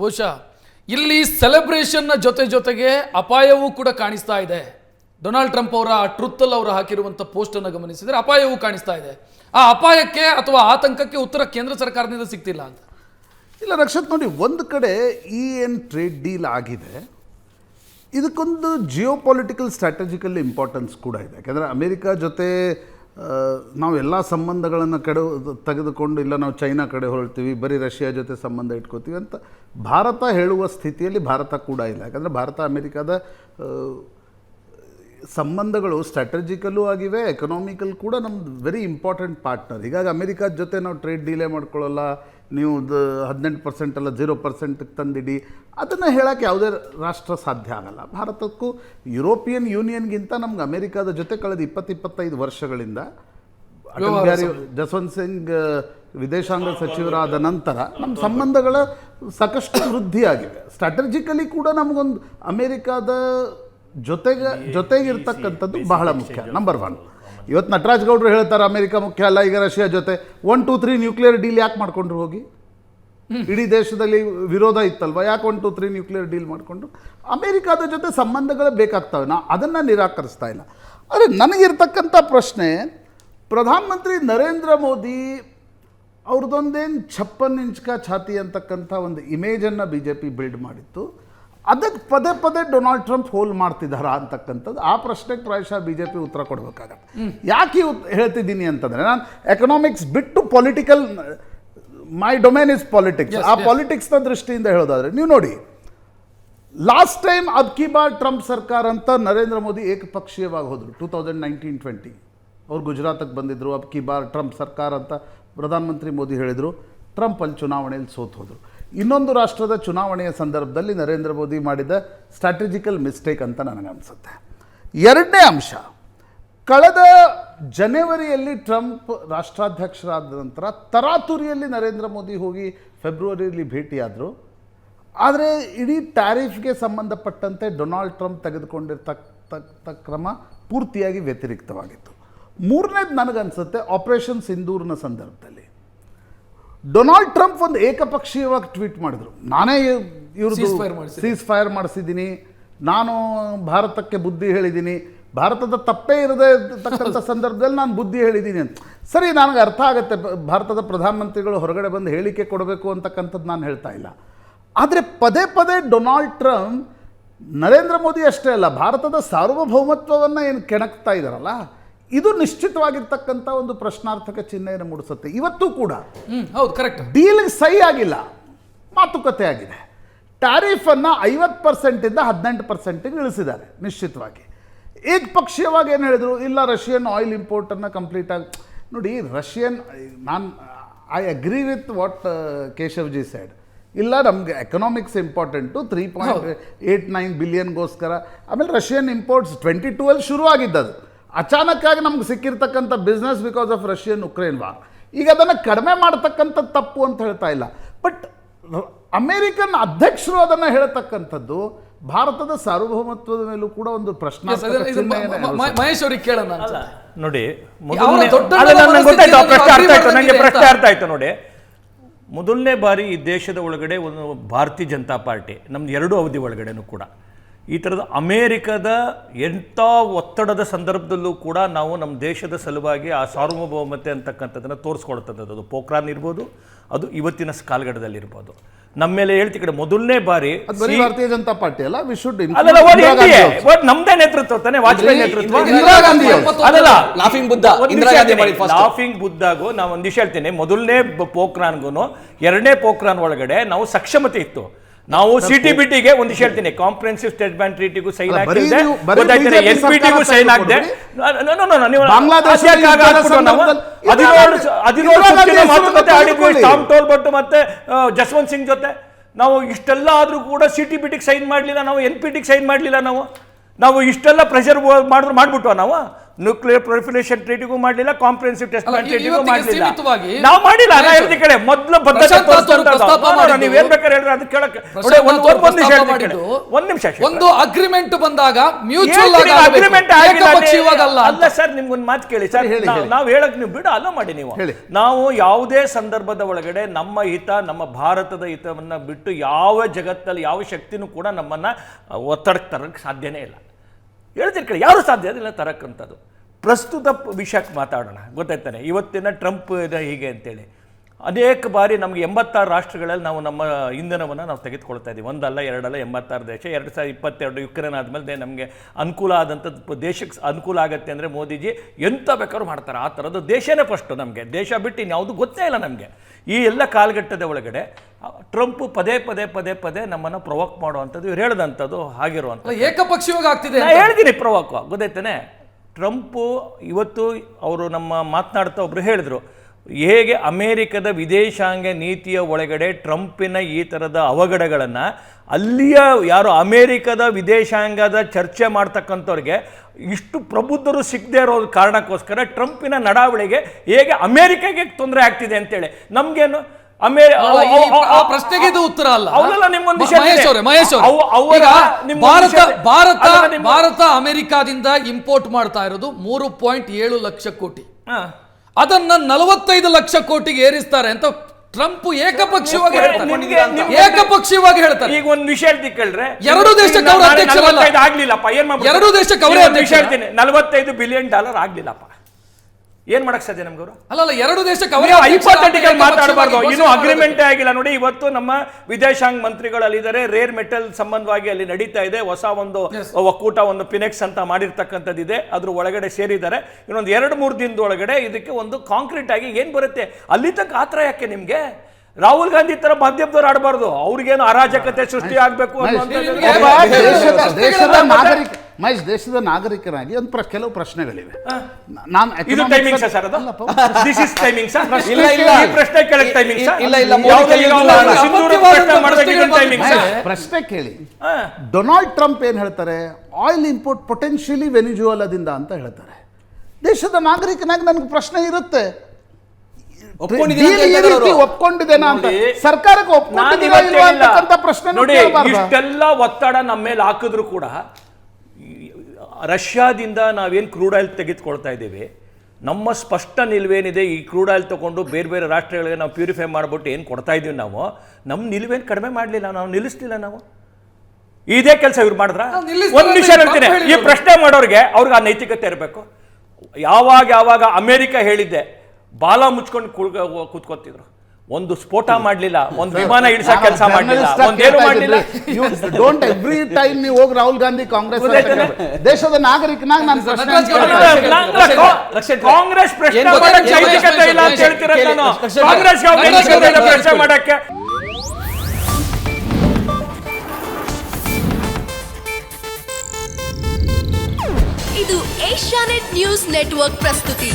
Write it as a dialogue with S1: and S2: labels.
S1: ಬಹುಶಃ ಇಲ್ಲಿ ಸೆಲೆಬ್ರೇಷನ್ನ ಜೊತೆ ಜೊತೆಗೆ ಅಪಾಯವೂ ಕೂಡ ಕಾಣಿಸ್ತಾ ಇದೆ. ಡೊನಾಲ್ಡ್ ಟ್ರಂಪ್ ಅವರ ಟ್ರುತ್ತಲ್ ಅವರು ಹಾಕಿರುವಂಥ ಪೋಸ್ಟನ್ನು ಗಮನಿಸಿದರೆ ಅಪಾಯವೂ ಕಾಣಿಸ್ತಾ ಇದೆ. ಆ ಅಪಾಯಕ್ಕೆ ಅಥವಾ ಆತಂಕಕ್ಕೆ ಉತ್ತರ ಕೇಂದ್ರ ಸರ್ಕಾರದಿಂದ ಸಿಗ್ತಿಲ್ಲ ಅಂತ.
S2: ಇಲ್ಲ ರಕ್ಷತ್ ನೋಡಿ, ಒಂದು ಕಡೆ ಇ ಎನ್ ಟ್ರೇಡ್ ಡೀಲ್ ಆಗಿದೆ. ಇದಕ್ಕೊಂದು ಜಿಯೋ ಪೊಲಿಟಿಕಲ್ ಸ್ಟ್ರಾಟಜಿಕಲ್ ಇಂಪಾರ್ಟೆನ್ಸ್ ಕೂಡ ಇದೆ. ಯಾಕೆಂದರೆ ಅಮೇರಿಕಾ ಜೊತೆ ನಾವು ಎಲ್ಲ ಸಂಬಂಧಗಳನ್ನು ಕಡೆ, ತೆಗೆದುಕೊಂಡು ಇಲ್ಲ ನಾವು ಚೈನಾ ಕಡೆ ಹೊರಳ್ತೀವಿ, ಬರೀ ರಷ್ಯಾ ಜೊತೆ ಸಂಬಂಧ ಇಟ್ಕೋತೀವಿ ಅಂತ ಭಾರತ ಹೇಳುವ ಸ್ಥಿತಿಯಲ್ಲಿ ಭಾರತ ಕೂಡ ಇಲ್ಲ. ಯಾಕಂದರೆ ಭಾರತ, ಅಮೇರಿಕಾದ ಸಂಬಂಧಗಳು ಸ್ಟ್ರಾಟಜಿಕಲ್ಲೂ ಆಗಿವೆ ಎಕನಾಮಿಕಲ್ ಕೂಡ ನಮ್ದು ವೆರಿ ಇಂಪಾರ್ಟೆಂಟ್ ಪಾರ್ಟ್ನರ್ ಹೀಗಾಗಿ ಅಮೆರಿಕಾದ ಜೊತೆ ನಾವು ಟ್ರೇಡ್ ಡೀಲೇ ಮಾಡ್ಕೊಳ್ಳಲ್ಲ ನೀವು ದ ಹದಿನೆಂಟು ಪರ್ಸೆಂಟ್ ಅಲ್ಲ ಜೀರೋ ಪರ್ಸೆಂಟ್ಗೆ ತಂದಿಡಿ. ಅದನ್ನು ಹೇಳೋಕ್ಕೆ ಯಾವುದೇ ರಾಷ್ಟ್ರ ಸಾಧ್ಯ ಆಗಲ್ಲ. ಭಾರತಕ್ಕೂ ಯುರೋಪಿಯನ್ ಯೂನಿಯನ್ಗಿಂತ ನಮ್ಗೆ ಅಮೇರಿಕಾದ ಜೊತೆ ಕಳೆದ ಇಪ್ಪತ್ತು ಇಪ್ಪತ್ತೈದು ವರ್ಷಗಳಿಂದ ಅಟಲ್ ಬಿಹಾರಿ ಜಸ್ವಂತ್ ಸಿಂಗ್ ವಿದೇಶಾಂಗ ಸಚಿವರಾದ ನಂತರ ನಮ್ಮ ಸಂಬಂಧಗಳ ಸಾಕಷ್ಟು ವೃದ್ಧಿಯಾಗಿದೆ. ಸ್ಟ್ರಾಟಜಿಕಲಿ ಕೂಡ ನಮಗೊಂದು ಅಮೇರಿಕಾದ ಜೊತೆಗೆ ಜೊತೆಗಿರ್ತಕ್ಕಂಥದ್ದು ಬಹಳ ಮುಖ್ಯ. ನಂಬರ್ ಒನ್ ಇವತ್ತು ನಟರಾಜ್ ಗೌಡ್ರು ಹೇಳ್ತಾರೆ, ಅಮೆರಿಕ ಮುಖ್ಯ ಅಲ್ಲ, ಈಗ ರಷ್ಯಾ ಜೊತೆ. One two three nuclear deal ಯಾಕೆ ಮಾಡ್ಕೊಂಡ್ರು ಹೋಗಿ? ಇಡೀ ದೇಶದಲ್ಲಿ ವಿರೋಧ ಇತ್ತಲ್ವ? ಯಾಕೆ one two three nuclear deal ಮಾಡಿಕೊಂಡು? ಅಮೇರಿಕಾದ ಜೊತೆ ಸಂಬಂಧಗಳು ಬೇಕಾಗ್ತವೆ. ನಾ ಅದನ್ನು ನಿರಾಕರಿಸ್ತಾ ಇಲ್ಲ. ಆದರೆ ನನಗಿರ್ತಕ್ಕಂಥ ಪ್ರಶ್ನೆ, ಪ್ರಧಾನಮಂತ್ರಿ ನರೇಂದ್ರ ಮೋದಿ ಅವ್ರದ್ದೊಂದೇನು ಛಪ್ಪನ್ ಇಂಚ್ಕ ಛಾತಿ ಅಂತಕ್ಕಂಥ ಒಂದು ಇಮೇಜನ್ನು ಬಿ ಜೆ ಪಿ ಬಿಲ್ಡ್ ಮಾಡಿತ್ತು. ಅದಕ್ಕೆ ಪದೇ ಪದೇ ಡೊನಾಲ್ಡ್ ಟ್ರಂಪ್ ಹೋಲ್ ಮಾಡ್ತಿದ್ದಾರಾ ಅಂತಕ್ಕಂಥದ್ದು ಆ ಪ್ರಶ್ನೆಗೆ ಪ್ರಾಯಶಃ ಬಿ ಜೆ ಪಿ ಉತ್ತರ ಕೊಡಬೇಕಾಗತ್ತೆ. ಯಾಕೆ ಹೇಳ್ತಿದ್ದೀನಿ ಅಂತಂದರೆ ನಾನು ಎಕನಾಮಿಕ್ಸ್ ಬಿಟ್ಟು political my domain is politics ಆ ಪಾಲಿಟಿಕ್ಸ್ನ ದೃಷ್ಟಿಯಿಂದ ಹೇಳೋದಾದ್ರೆ ನೀವು ನೋಡಿ ಲಾಸ್ಟ್ ಟೈಮ್ ಅಬ್ ಕಿ ಬಾರ್ ಟ್ರಂಪ್ ಸರ್ಕಾರ ಅಂತ ನರೇಂದ್ರ ಮೋದಿ ಏಕಪಕ್ಷೀಯವಾಗಿ ಹೋದರು ಟೂ ತೌಸಂಡ್ ನೈನ್ಟೀನ್ ಟ್ವೆಂಟಿ ಅವ್ರು ಗುಜರಾತಕ್ಕೆ ಬಂದಿದ್ದರು ಅಬ್ ಕಿ ಬಾರ್ ಟ್ರಂಪ್ ಸರ್ಕಾರ ಅಂತ ಪ್ರಧಾನಮಂತ್ರಿ ಮೋದಿ ಹೇಳಿದರು ಟ್ರಂಪ್ ಅಲ್ಲಿ ಚುನಾವಣೆಯಲ್ಲಿ ಸೋತು ಹೋದರು ಇನ್ನೊಂದು ರಾಷ್ಟ್ರದ ಚುನಾವಣೆಯ ಸಂದರ್ಭದಲ್ಲಿ ನರೇಂದ್ರ ಮೋದಿ ಮಾಡಿದ ಸ್ಟ್ರಾಟಜಿಕಲ್ ಮಿಸ್ಟೇಕ್ ಅಂತ ನನಗೆ ಅನ್ಸುತ್ತೆ. ಎರಡನೇ ಅಂಶ, ಕಳೆದ ಜನವರಿಯಲ್ಲಿ ಟ್ರಂಪ್ ರಾಷ್ಟ್ರಾಧ್ಯಕ್ಷರಾದ ನಂತರ ತರಾತುರಿಯಲ್ಲಿ ನರೇಂದ್ರ ಮೋದಿ ಹೋಗಿ ಫೆಬ್ರವರಿಯಲ್ಲಿ ಭೇಟಿಯಾದರು. ಆದರೆ ಇಡೀ ಟ್ಯಾರಿಫ್ಗೆ ಸಂಬಂಧಪಟ್ಟಂತೆ ಡೊನಾಲ್ಡ್ ಟ್ರಂಪ್ ತೆಗೆದುಕೊಂಡಿರ್ತಕ್ಕಂಥ ಕ್ರಮ ಪೂರ್ತಿಯಾಗಿ ವ್ಯತಿರಿಕ್ತವಾಗಿತ್ತು. ಮೂರನೇದು ನನಗನ್ಸುತ್ತೆ ಆಪರೇಷನ್ ಸಿಂಧೂರಿನ ಸಂದರ್ಭದಲ್ಲಿ. ಡೊನಾಲ್ಡ್ ಟ್ರಂಪ್ ಒಂದು ಏಕಪಕ್ಷೀಯವಾಗಿ ಟ್ವೀಟ್ ಮಾಡಿದ್ರು. ನಾನೇ ಇವ್ರದ್ದು. ಸೀಸ್ ಫೈರ್ ಮಾಡಿಸಿದ್ದೀನಿ. ನಾನು ಭಾರತಕ್ಕೆ ಬುದ್ಧಿ ಹೇಳಿದ್ದೀನಿ. ಭಾರತದ ತಪ್ಪೇ ಇರದೇ ಇರತಕ್ಕಂಥ ಸಂದರ್ಭದಲ್ಲಿ ನಾನು ಬುದ್ಧಿ ಹೇಳಿದ್ದೀನಿ ಅಂತ. ಸರಿ ನನಗೆ ಅರ್ಥ ಆಗುತ್ತೆ. ಭಾರತದ ಪ್ರಧಾನಮಂತ್ರಿಗಳು ಹೊರಗಡೆ ಬಂದು ಹೇಳಿಕೆ ಕೊಡಬೇಕು ಅಂತಕ್ಕಂಥದ್ದು ನಾನು ಹೇಳ್ತಾ ಇಲ್ಲ. ಆದರೆ ಪದೇ ಪದೇ ಡೊನಾಲ್ಡ್ ಟ್ರಂಪ್ ನರೇಂದ್ರ ಮೋದಿ ಅಷ್ಟೇ ಅಲ್ಲ ಭಾರತದ ಸಾರ್ವಭೌಮತ್ವವನ್ನು ಏನು ಕೆಣಕ್ತಾ ಇದ್ದಾರಲ್ಲ ಇದು ನಿಶ್ಚಿತವಾಗಿರ್ತಕ್ಕಂಥ ಒಂದು ಪ್ರಶ್ನಾರ್ಥಕ ಚಿಹ್ನೆಯನ್ನು ಮೂಡಿಸುತ್ತೆ. ಇವತ್ತು ಕೂಡ
S1: ಹೌದು ಕರೆಕ್ಟ್
S2: ಡೀಲ್ಗೆ ಸಹಿ ಆಗಿಲ್ಲ ಮಾತುಕತೆ ಆಗಿದೆ. ಟ್ಯಾರಿಫನ್ನು ಐವತ್ತು ಪರ್ಸೆಂಟಿಂದ ಹದಿನೆಂಟು ಪರ್ಸೆಂಟಿಗೆ ಇಳಿಸಿದ್ದಾರೆ ನಿಶ್ಚಿತವಾಗಿ. ಏಕಪಕ್ಷೀಯವಾಗಿ ಏನು ಹೇಳಿದರು? ಇಲ್ಲ ರಷ್ಯನ್ ಆಯಿಲ್ ಇಂಪೋರ್ಟನ್ನು ಕಂಪ್ಲೀಟ್ ಆಗಿ ನೋಡಿ ರಷ್ಯನ್ ನಾನು I agree with what Keshavji side ಇಲ್ಲ ನಮಗೆ economics important three point eight nine ಬಿಲಿಯನ್ಗೋಸ್ಕರ ಆಮೇಲೆ ರಷ್ಯನ್ ಇಂಪೋರ್ಟ್ಸ್ ಟ್ವೆಂಟಿ ಟೂವಲ್ಲಿ ಶುರು ಆಗಿದ್ದದು ಅಚಾನಕ್ಕಾಗಿ ನಮ್ಗೆ ಸಿಕ್ಕಿರ್ತಕ್ಕಂಥ business because of Russian Ukraine war ಈಗ ಅದನ್ನು ಕಡಿಮೆ ಮಾಡ್ತಕ್ಕಂಥ ತಪ್ಪು ಅಂತ ಹೇಳ್ತಾ ಇಲ್ಲ. ಬಟ್ ಅಮೇರಿಕನ್ ಅಧ್ಯಕ್ಷರು ಅದನ್ನು ಹೇಳ್ತಕ್ಕಂಥದ್ದು ಭಾರತದ ಸಾರ್ವಭೌಮತ್ವದ ಮೇಲೂ ಕೂಡ ಒಂದು ಪ್ರಶ್ನೆ.
S1: ಮಹೇಶ್ ಅವ್ರಿಗೆ ಕೇಳೋಣ ಅಂತ.
S3: ನೋಡಿ ಪ್ರಶ್ನೆ ಅರ್ಥ ಆಯ್ತು ನೋಡಿ. ಮೊದಲನೇ ಬಾರಿ ಈ ದೇಶದ ಒಳಗಡೆ ಒಂದು ಭಾರತೀಯ ಜನತಾ ಪಾರ್ಟಿ ನಮ್ದು ಎರಡು ಅವಧಿ ಒಳಗಡೆನೂ ಕೂಡ. ಈ ಥರದ ಅಮೇರಿಕದ ಎಂಥ ಒತ್ತಡದ ಸಂದರ್ಭದಲ್ಲೂ ಕೂಡ ನಾವು ನಮ್ಮ ದೇಶದ ಸಲುವಾಗಿ ಆ ಸಾರ್ವಭೌಮತೆ ಅಂತಕ್ಕಂಥದ್ದನ್ನು ತೋರಿಸ್ಕೊಡ್ತಕ್ಕಂಥದ್ದು ಅದು ಪೋಖ್ರಾನ್ ಇರ್ಬೋದು ಅದು ಇವತ್ತಿನ ಕಾಲಘಟ್ಟದಲ್ಲಿ ಇರ್ಬೋದು ನಮ್ಮ ಮೇಲೆ ಹೇಳ್ತಿ ಕಡೆ ಮೊದಲನೇ ಬಾರಿ
S2: ಭಾರತೀಯ ಜನತಾ ಪಾರ್ಟಿ ಅಲ್ಲ ವಿ ಶುಡ್
S3: ನಮ್ದೇ ನೇತೃತ್ವ ತಾನೇ ವಾಜಪೇಯಿ ನೇತೃತ್ವ?
S4: ಲಾಫಿಂಗ್ ಬುದ್ಧ.
S3: ಲಾಫಿಂಗ್ ಬುದ್ಧಾಗೂ ನಾವು ಒಂದಿಷ್ಟು ಹೇಳ್ತೇನೆ ಹೇಳ್ತೀನಿ ಮೊದಲನೇ ಪೋಖ್ರಾನ್ಗೂ ಎರಡನೇ ಪೋಖ್ರಾನ್ ಒಳಗಡೆ ನಾವು ಸಕ್ಷಮತೆ ಇತ್ತು. ನಾವು ಸಿಟಿ ಬಿಟಿಗೆ ಒಂದು ವಿಷಯ ಹೇಳ್ತೀನಿ. ಕಾಂಪ್ರೆನ್ಸಿವ್ ಸ್ಟೇಟ್ ಬ್ಯಾಂಕ್ ಟ್ರೀಟಿಗೂ ಸೈನ್
S2: ಆಗ್ತಿದೆ
S3: ಗೊತ್ತಾಯ್ತದೆ
S2: BJP
S3: ಪಿ ಟಿಗೂ ಸೈನ್
S2: ಆಗಿದೆ.
S3: ಹದಿನೇಳು ಹದಿನೇಳು ಮಾತುಕತೆ ಆಡಿದ್ವಿ. ಟಾಮ್ ಟೋಲ್ ಭಟ್ ಮತ್ತೆ ಜಸ್ವಂತ್ ಸಿಂಗ್ ಜೊತೆ. ನಾವು ಇಷ್ಟೆಲ್ಲ ಆದ್ರೂ ಕೂಡ ಸಿಟಿ ಬಿಟಿಗೆ ಸೈನ್ ಮಾಡಲಿಲ್ಲ ನಾವು ಎನ್ ಪಿ ಟಿಗೆ ಸೈನ್ ಮಾಡಲಿಲ್ಲ ನಾವು. ನಾವು ಇಷ್ಟೆಲ್ಲ ಪ್ರೆಷರ್ ಮಾಡಿದ್ರು ಮಾಡ್ಬಿಟ್ವ ನಾವು. ನ್ಯೂಕ್ಲಿಯರ್ ಪ್ರೊಫಿಲೇಷನ್ ಟ್ರೀಟಿಗೂ ಮಾಡಲಿಲ್ಲ ಕಾಂಪ್ರೆನ್ಸಿವ್ ಟೆಸ್ಟ್ ಟ್ರೀಟಿಗೂ ಮಾಡಲಿಲ್ಲ. ನಾವು ಮಾಡಿಲ್ಲ ಕಡೆ ಮೊದಲು ಬದ್ಧತೆ ಬೇಕಾದ್ರೆ ಹೇಳಿದ್ರೆ ಅದು ಕೇಳಕ್ಕೆ. ಒಂದು ಒಂದು ನಿಮಿಷ ಒಂದು ನಿಮಿಷ.
S1: ಒಂದು ಅಗ್ರಿಮೆಂಟ್ ಬಂದಾಗ ಮ್ಯೂಚುವಲ್
S3: ಅಗ್ರಿಮೆಂಟ್ ಆಗಿಲ್ಲ ಅಲ್ಲ ಸರ್ ನಿಮ್ಗೊಂದು ಮಾತು ಕೇಳಿ ಸರ್.
S2: ಹೇಳಿ,
S3: ನಾವು-
S2: ಹೇಳಿ.
S3: ಹೇಳಕ್ ನೀವು ಬಿಡು ಅಲ್ಲ ಮಾಡಿ ನೀವು. ನಾವು ಯಾವುದೇ ಸಂದರ್ಭದ ಒಳಗಡೆ ನಮ್ಮ ಹಿತ ನಮ್ಮ ಭಾರತದ ಹಿತವನ್ನ ಬಿಟ್ಟು ಯಾವ ಜಗತ್ತಲ್ಲಿ ಯಾವ ಶಕ್ತಿನೂ ಕೂಡ ನಮ್ಮನ್ನ ಒತ್ತಡಕ್ಕೆ ತರಕ್ಕೆ ಸಾಧ್ಯನೇ ಇಲ್ಲ. ಹೇಳ್ತೀನಿ ಕೇಳಿ ಯಾರು ಸಾಧ್ಯ? ಅದಿಲ್ಲ ತರಕ್ಕಂಥದ್ದು. ಪ್ರಸ್ತುತ ವಿಷಯಕ್ಕೆ ಮಾತಾಡೋಣ. ಗೊತ್ತಾಯ್ತಾನೆ? ಇವತ್ತಿನ ಟ್ರಂಪ್ ಇದೆ ಹೀಗೆ ಅಂತೇಳಿ. ಅನೇಕ ಬಾರಿ ನಮಗೆ ಎಂಬತ್ತಾರು ರಾಷ್ಟ್ರಗಳಲ್ಲಿ ನಾವು ನಮ್ಮ ಇಂಧನವನ್ನು ನಾವು ತೆಗೆದುಕೊಳ್ತಾ ಇದ್ದೀವಿ. ಒಂದಲ್ಲ ಎರಡಲ್ಲ ಎಂಬತ್ತಾರು ದೇಶ ಎರಡು ಸಾವಿರದ ಇಪ್ಪತ್ತೆರಡು ಯುಕ್ರೇನ್ ಆದಮೇಲೆ ನಮಗೆ ಅನುಕೂಲ ಆದಂಥದ್ದು ದೇಶಕ್ಕೆ ಅನುಕೂಲ ಆಗುತ್ತೆ ಅಂದರೆ ಮೋದಿಜಿ ಎಂತ ಬೇಕಾದ್ರೂ ಮಾಡ್ತಾರೆ. ಆ ಥರದ್ದು ದೇಶನೇ ಫಸ್ಟು ನಮಗೆ. ದೇಶ ಬಿಟ್ಟು ಇನ್ಯಾವುದು ಗೊತ್ತೇ ಇಲ್ಲ ನಮಗೆ. ಈ ಎಲ್ಲ ಕಾಲಘಟ್ಟದ ಒಳಗಡೆ ಟ್ರಂಪ್ ಪದೇ ಪದೇ ಪದೇ ಪದೇ ನಮ್ಮನ್ನು ಪ್ರೊವೋಕ್ ಮಾಡುವಂಥದ್ದು ಇವ್ರು ಹೇಳಿದಂಥದ್ದು ಆಗಿರುವಂಥದ್ದು
S1: ಅಲ್ಲ, ಏಕಪಕ್ಷೀಯವಾಗಿ ಆಗ್ತಿದೆ
S3: ನಾನು ಹೇಳ್ತೀನಿ ಪ್ರವಾಕ ಗೊತ್ತಾಯ್ತಾನೆ? ಟ್ರಂಪು ಇವತ್ತು ಅವರು ನಮ್ಮ ಮಾತನಾಡ್ತಾ ಒಬ್ಬರು ಹೇಳಿದ್ರು ಹೇಗೆ ಅಮೇರಿಕದ ವಿದೇಶಾಂಗ ನೀತಿಯ ಒಳಗಡೆ ಟ್ರಂಪಿನ ಈ ಥರದ ಅವಘಡಗಳನ್ನು ಅಲ್ಲಿಯ ಯಾರು ಅಮೇರಿಕದ ವಿದೇಶಾಂಗದ ಚರ್ಚೆ ಮಾಡ್ತಕ್ಕಂಥವ್ರಿಗೆ ಇಷ್ಟು ಪ್ರಬುದ್ಧರು ಸಿಗದೇ ಇರೋ ಕಾರಣಕ್ಕೋಸ್ಕರ ಟ್ರಂಪಿನ ನಡಾವಳಿಗೆ ಹೇಗೆ ಅಮೇರಿಕಾಗೆ ತೊಂದರೆ ಆಗ್ತಿದೆ ಅಂತೇಳಿ. ನಮಗೇನು
S1: ಪ್ರಶ್ನೆಗೆ ಇದು ಉತ್ತರ ಅಲ್ಲ. ಭಾರತ ಭಾರತ ಭಾರತ ಅಮೆರಿಕಾದಿಂದ ಇಂಪೋರ್ಟ್ ಮಾಡ್ತಾ ಇರೋದು ಮೂರು ಪಾಯಿಂಟ್ ಏಳು ಲಕ್ಷ ಕೋಟಿ.
S3: ಹಾ.
S1: ಅದನ್ನ ನಲವತ್ತೈದು ಲಕ್ಷ ಕೋಟಿಗೆ ಏರಿಸ್ತಾರೆ ಅಂತ ಟ್ರಂಪ್ ಏಕಪಕ್ಷೀಯವಾಗಿ ಹೇಳ್ತಾರೆ ಏಕಪಕ್ಷೀಯವಾಗಿ ಹೇಳ್ತಾರೆ
S3: ಈಗ ಒಂದು ವಿಷಯ ಹೇಳ್ತಿ ಕೇಳ್ರೆ
S1: ಎರಡು ದೇಶಕ್ಕೆ ಅವ್ರ ಅಧ್ಯಕ್ಷರಲ್ಲ.
S3: ಆಗ್ಲಿಲ್ಲಪ್ಪ ಏನ್?
S1: ಎರಡು ದೇಶಕ್ಕೆ ಅವರೇ ಅಧ್ಯಕ್ಷರ.
S3: ಹೇಳ್ತೀನಿ ನಲವತ್ತೈದು ಬಿಲಿಯನ್ ಡಾಲರ್ ಆಗ್ಲಿಲ್ಲಪ್ಪ ಏನ್ ಮಾಡಕ್ ಸಾಧ್ಯ ನಮ್ಗೆ ಅವರು?
S1: ಅಲ್ಲ ಅಲ್ಲ ಎರಡು ಅಂತ
S3: ಮಾತಾಡಬಾರ್ದು. ಇನ್ನು ಅಗ್ರಿಮೆಂಟ್ ಆಗಿಲ್ಲ ನೋಡಿ ಇವತ್ತು ನಮ್ಮ ವಿದೇಶಾಂಗ ಮಂತ್ರಿಗಳು ಅಲ್ಲಿದ್ದಾರೆ ರೇರ್ ಮೆಟಲ್ ಸಂಬಂಧವಾಗಿ ಅಲ್ಲಿ ನಡೀತಾ ಇದೆ. ಹೊಸ ಒಂದು ಒಕ್ಕೂಟ ಒಂದು ಪಿನೆಕ್ಸ್ ಅಂತ ಮಾಡಿರ್ತಕ್ಕಂಥದ್ದಿದೆ ಅದ್ರ ಒಳಗಡೆ ಸೇರಿದ್ದಾರೆ. ಇನ್ನೊಂದು ಎರಡು ಮೂರು ದಿನದೊಳಗಡೆ ಇದಕ್ಕೆ ಒಂದು ಕಾಂಕ್ರೀಟ್ ಆಗಿ ಏನ್ ಬರುತ್ತೆ? ಅಲ್ಲಿ ತನಕ ಆತರ ಯಾಕೆ ನಿಮ್ಗೆ? ರಾಹುಲ್ ಗಾಂಧಿ ತರ ಮಾಧ್ಯಮದವ್ರು ಆಡಬಾರ್ದು. ಅವ್ರಿಗೇನು ಅರಾಜಕತೆ ಸೃಷ್ಟಿ ಆಗ್ಬೇಕು ಅನ್ನುವಂಥದ್ದು
S2: ಮಹೇಶ್ ದೇಶದ ನಾಗರಿಕನಾಗಿ ಒಂದು ಪ್ರ ಕೆಲವು ಪ್ರಶ್ನೆಗಳಿವೆ. ನಾನು
S3: ಇದು ಟೈಮಿಂಗ್ ಸರ್ ಅದು? ದಿಸ್ ಇಸ್ ಟೈಮಿಂಗ್ ಸರ್
S4: ಇಲ್ಲ, ಇಲ್ಲ.
S3: ಈ ಪ್ರಶ್ನೆ ಕೇಳಕ್ಕೆ ಟೈಮಿಂಗ್ ಸರ್
S4: ಇಲ್ಲ, ಇಲ್ಲ,
S3: ಯಾವುದೇ ಪ್ರಶ್ನೆ ಮಾಡ್ಬೇಕು ಟೈಮಿಂಗ್ ಸರ್.
S2: ಪ್ರಶ್ನೆ ಕೇಳಿ. ಡೊನಾಲ್ಡ್ ಟ್ರಂಪ್ ಏನ್ ಹೇಳ್ತಾರೆ? ಆಯಿಲ್ ಇಂಪೋರ್ಟ್ ಪೊಟೆನ್ಷಿಯಲಿ ವೆನಿಜುವಲದಿಂದ ಅಂತ ಹೇಳ್ತಾರೆ. ದೇಶದ ನಾಗರಿಕನಾಗಿ ನನಗೆ ಪ್ರಶ್ನೆ ಇರುತ್ತೆ. ಸರ್ಕಾರಕ್ಕೆ ಒಪ್ಕೊಂಡಿದ್ದೀರಾ ಇಲ್ವಾ ಅಂತಕ್ಕಂಥ ಪ್ರಶ್ನೆ
S3: ನೋಡಿ ಇಷ್ಟೆಲ್ಲ ಒತ್ತಡ ನಮ್ಮ ಮೇಲೆ ಹಾಕಿದ್ರು ಕೂಡ ರಷ್ಯಾದಿಂದ ನಾವೇನು ಕ್ರೂಡ್ ಆಯಿಲ್ ತೆಗೆದುಕೊಳ್ತಾ ಇದ್ದೀವಿ ನಮ್ಮ ಸ್ಪಷ್ಟ ನಿಲುವೇನಿದೆ ಈ ಕ್ರೂಡ್ ಆಯಿಲ್ ತೊಗೊಂಡು ಬೇರೆ ಬೇರೆ ರಾಷ್ಟ್ರಗಳಿಗೆ ನಾವು ಪ್ಯೂರಿಫೈ ಮಾಡಿಬಿಟ್ಟು ಏನು ಕೊಡ್ತಾ ಇದ್ದೀವಿ ನಾವು ನಮ್ಮ ನಿಲುವೇನು ಕಡಿಮೆ ಮಾಡಲಿಲ್ಲ ನಾವು ನಿಲ್ಲಿಸ್ಲಿಲ್ಲ ನಾವು? ಇದೇ ಕೆಲಸ ಇವ್ರು ಮಾಡಿದ್ರ? ಒಂದು
S1: ನಿಮಿಷ
S3: ವಿಷಯ ಹೇಳ್ತೀನಿ ಈ ಪ್ರಶ್ನೆ ಮಾಡೋರಿಗೆ ಅವ್ರಿಗೆ ಆ ನೈತಿಕತೆ ಇರಬೇಕು. ಯಾವಾಗ ಯಾವಾಗ ಅಮೆರಿಕ ಹೇಳಿದ್ದೆ ಬಾಲ ಮುಚ್ಕೊಂಡು ಕೂತ್ಕೊತಿದ್ರು. ಒಂದು ಸ್ಫೋಟ ಮಾಡಲಿಲ್ಲ ಒಂದು ವಿಮಾನ ಇಳಿಸೋ ಕೆಲಸ ಮಾಡಲಿಲ್ಲ ಒಂದೇನು ಮಾಡಲಿಲ್ಲ.
S2: ಡೋಂಟ್ ಎವ್ರಿ ಟೈಮ್ ನೀವು ಹೋಗಿ ರಾಹುಲ್ ಗಾಂಧಿ ಕಾಂಗ್ರೆಸ್ ದೇಶದ ನಾಗರಿಕನಾಗ ನಾನು ಪ್ರಶ್ನೆ
S3: ಕಾಂಗ್ರೆಸ್ ಪ್ರಶ್ನೆ? ಮಾಡಕ್ಕೆ ನೈತಿಕತೆ ಇಲ್ಲ ಅಂತ ಹೇಳ್ತಿರೋದು ನಾನು.
S1: ಕಾಂಗ್ರೆಸ್ಗೆ ಅವರೇ,
S3: ಪ್ರಶ್ನೆ ಮಾಡಕ್ಕೆ?
S5: ಇದು ಏಷ್ಯಾನೆಟ್ ನ್ಯೂಸ್ ನೆಟ್ವರ್ಕ್ ಪ್ರಸ್ತುತಿ.